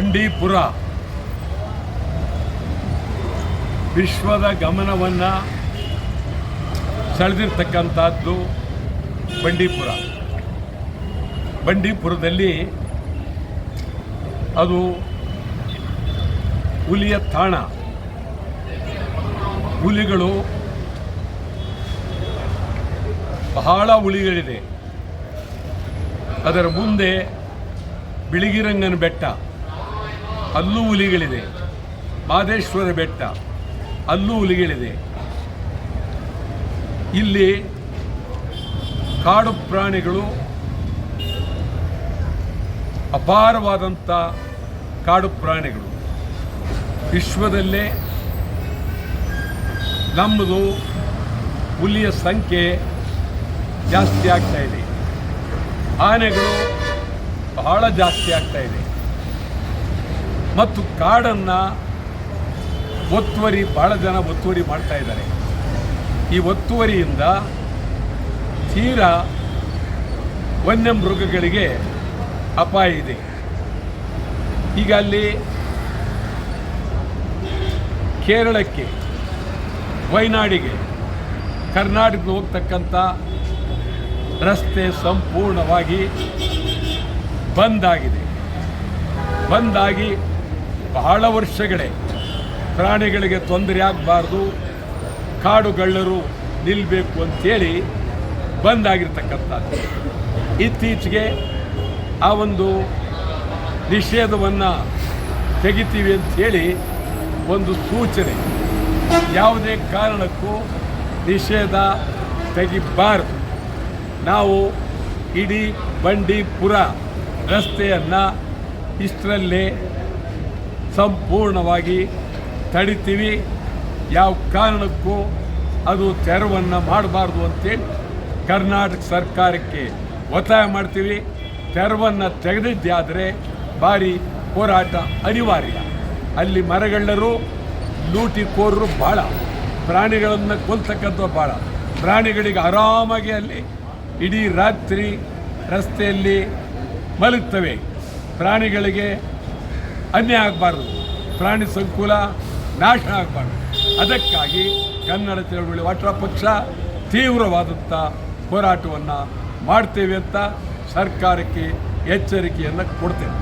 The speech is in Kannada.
ಬಂಡೀಪುರ ವಿಶ್ವದ ಗಮನವನ್ನು ಸೆಳೆದಿರ್ತಕ್ಕಂಥದ್ದು ಬಂಡೀಪುರ. ಬಂಡೀಪುರದಲ್ಲಿ ಅದು ಹುಲಿಯ ತಾಣ. ಹುಲಿಗಳು ಬಹಳ ಹುಲಿಗಳಿದೆ. ಅದರ ಮುಂದೆ ಬಿಳಿಗಿರಂಗನ ಬೆಟ್ಟ. ಅಲ್ಲೂ ಹುಲಿಗಳಿದೆ. ಮಾದೇಶ್ವರ ಬೆಟ್ಟ, ಅಲ್ಲೂ ಹುಲಿಗಳಿದೆ. ಇಲ್ಲಿ ಕಾಡು ಪ್ರಾಣಿಗಳು ಅಪಾರವಾದಂಥ ಕಾಡು ಪ್ರಾಣಿಗಳು. ವಿಶ್ವದಲ್ಲೇ ನಮ್ಮದು ಹುಲಿಯ ಸಂಖ್ಯೆ ಜಾಸ್ತಿ ಆಗ್ತಾ ಇದೆ. ಆನೆಗಳು ಬಹಳ ಜಾಸ್ತಿ ಆಗ್ತಾ ಇದೆ. ಮತ್ತು ಕಾಡನ್ನು ಒತ್ತುವರಿ ಭಾಳ ಜನ ಒತ್ತುವರಿ ಮಾಡ್ತಾ ಇದ್ದಾರೆ. ಈ ಒತ್ತುವರಿಯಿಂದ ತೀರಾ ವನ್ಯ ಮೃಗಗಳಿಗೆ ಅಪಾಯ ಇದೆ. ಈಗ ಅಲ್ಲಿ ಕೇರಳಕ್ಕೆ ವಯನಾಡಿಗೆ ಕರ್ನಾಟಕ ಹೋಗ್ತಕ್ಕಂಥ ರಸ್ತೆ ಸಂಪೂರ್ಣವಾಗಿ ಬಂದಾಗಿದೆ ಬಂದಾಗಿ ಬಹಳ ವರ್ಷಗಳೇ ಪ್ರಾಣಿಗಳಿಗೆ ತೊಂದರೆ ಆಗಬಾರ್ದು ಕಾಡುಗಳ್ಳರು ನಿಲ್ಲಬೇಕು ಅಂತೇಳಿ ಬಂದಾಗಿರ್ತಕ್ಕಂಥದ್ದು. ಇತ್ತೀಚೆಗೆ ಆ ಒಂದು ನಿಷೇಧವನ್ನು ತೆಗಿತೀವಿ ಅಂಥೇಳಿ ಒಂದು ಸೂಚನೆ. ಯಾವುದೇ ಕಾರಣಕ್ಕೂ ನಿಷೇಧ ತೆಗಿಬಾರದು. ನಾವು ಇಡೀ ಬಂಡೀಪುರ ರಸ್ತೆಯನ್ನು ಇಷ್ಟರಲ್ಲೇ ಸಂಪೂರ್ಣವಾಗಿ ತಡಿತೀವಿ. ಯಾವ ಕಾರಣಕ್ಕೂ ಅದು ತೆರವನ್ನು ಮಾಡಬಾರ್ದು ಅಂತೇಳಿ ಕರ್ನಾಟಕ ಸರ್ಕಾರಕ್ಕೆ ಒತ್ತಾಯ ಮಾಡ್ತೀವಿ. ತೆರವನ್ನು ತೆಗೆದಿದ್ದಾದರೆ ಭಾರಿ ಹೋರಾಟ ಅನಿವಾರ್ಯ. ಅಲ್ಲಿ ಮರಗಳ್ಳರು, ಲೂಟಿಕೋರರು ಭಾಳ. ಪ್ರಾಣಿಗಳನ್ನು ಕೊಲ್ತಕ್ಕಂಥ ಭಾಳ. ಪ್ರಾಣಿಗಳಿಗೆ ಆರಾಮಾಗಿ ಅಲ್ಲಿ ಇಡೀ ರಾತ್ರಿ ರಸ್ತೆಯಲ್ಲಿ ಮಲಗ್ತವೆ. ಪ್ರಾಣಿಗಳಿಗೆ ಅನ್ಯಾಯ ಆಗಬಾರ್ದು. ಪ್ರಾಣಿ ಸಂಕುಲ ನಾಶ ಆಗಬಾರ್ದು. ಅದಕ್ಕಾಗಿ ಕನ್ನಡ ಚಳವಳಿ ವಾಟ್ರ ಪಕ್ಷ ತೀವ್ರವಾದಂಥ ಹೋರಾಟವನ್ನು ಮಾಡ್ತೇವೆ ಅಂತ ಸರ್ಕಾರಕ್ಕೆ ಎಚ್ಚರಿಕೆಯನ್ನು ಕೊಡ್ತೇವೆ